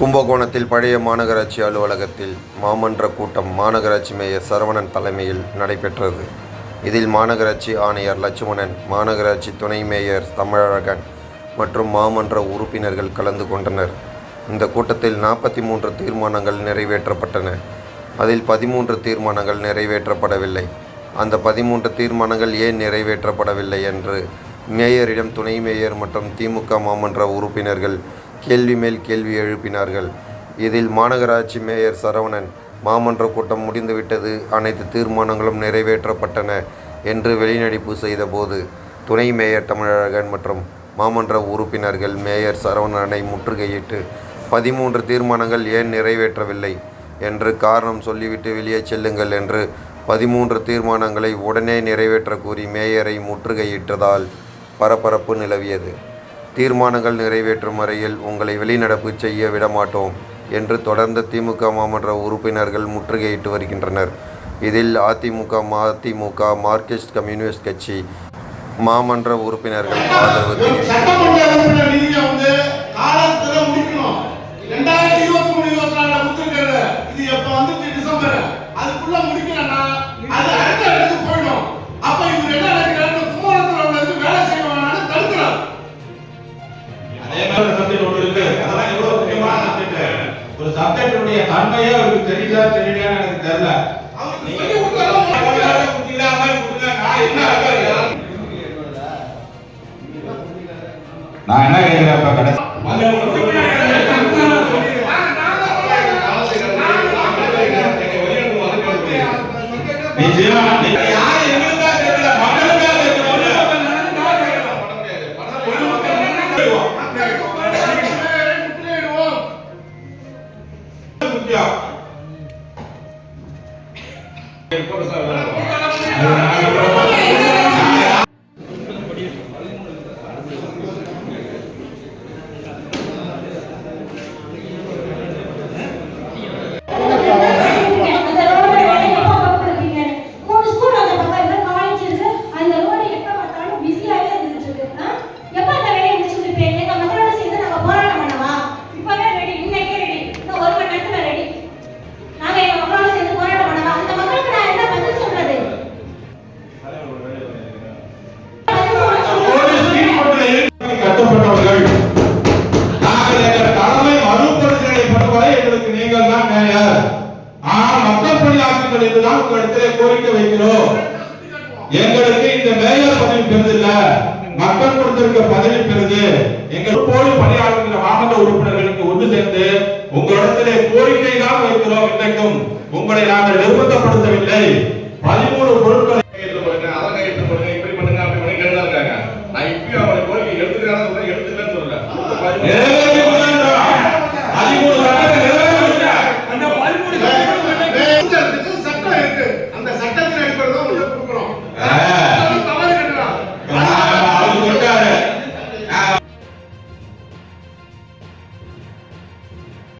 கும்பகோணத்தில் பழைய மாநகராட்சி அலுவலகத்தில் மாமன்ற கூட்டம் மாநகராட்சி மேயர் சரவணன் தலைமையில் நடைபெற்றது. இதில் மாநகராட்சி ஆணையர் லட்சுமணன் மாநகராட்சி துணை மேயர் தமிழழகன் மற்றும் மாமன்ற உறுப்பினர்கள் கலந்து கொண்டனர். இந்த கூட்டத்தில் நாற்பத்தி மூன்று தீர்மானங்கள் நிறைவேற்றப்பட்டன. அதில் பதிமூன்று தீர்மானங்கள் நிறைவேற்றப்படவில்லை. அந்த பதிமூன்று தீர்மானங்கள் ஏன் நிறைவேற்றப்படவில்லை என்று மேயரிடம் துணை மேயர் மற்றும் திமுக மாமன்ற உறுப்பினர்கள் கேள்வி மேல் கேள்வி எழுப்பினார்கள். இதில் மாநகராட்சி மேயர் சரவணன் மாமன்ற கூட்டம் முடிந்துவிட்டது. அனைத்து தீர்மானங்களும் நிறைவேற்றப்பட்டன என்று வெளிநடிப்பு செய்தபோது துணை மேயர் தமிழழகன் மற்றும் மாமன்ற உறுப்பினர்கள் மேயர் சரவணனை முற்றுகையிட்டு பதிமூன்று தீர்மானங்கள் ஏன் நிறைவேற்றவில்லை? என்று காரணம் சொல்லிவிட்டு வெளியே செல்லுங்கள் என்று பதிமூன்று தீர்மானங்களை உடனே நிறைவேற்ற கூறி மேயரை முற்றுகையிட்டதால் பரபரப்பு நிலவியது. தீர்மானங்கள் நிறைவேற்றும் வரையில் உங்களை வெளிநடப்பு செய்ய விடமாட்டோம் என்று தொடர்ந்து திமுக மாமன்ற உறுப்பினர்கள் முற்றுகையிட்டு வருகின்றனர். இதில் அதிமுக மதிமுக மார்க்சிஸ்ட் கம்யூனிஸ்ட் கட்சி மாமன்ற உறுப்பினர்கள் ஆதரவு தெரிவித்தனர் சப்ஜெக்டுடைய தன்மையே அவருக்கு தெரியுதா தெரியலையான்னு எனக்கு தெரியல. நான் என்ன கேட்கிறேன்? இப்ப கடைசி Por favor. என்றுதான் கோரிக்கை வைக்கிறோம். எங்களுக்கு இந்த மேயர் பதவி பெறுதில்ல. மக்கள் கொடுத்திருக்க பதவி பெறுது. எங்கள் போலி பணியாளர்கள் மாவட்ட உறுப்பினர்களுக்கு ஒன்று சேர்ந்து உங்களிடத்திலே கோரிக்கை தான் வைக்கிறோம் இன்றைக்கும். உங்களை நாங்கள் நிர்பந்தப்படுத்தவில்லை. பதிமூணு பொருட்களை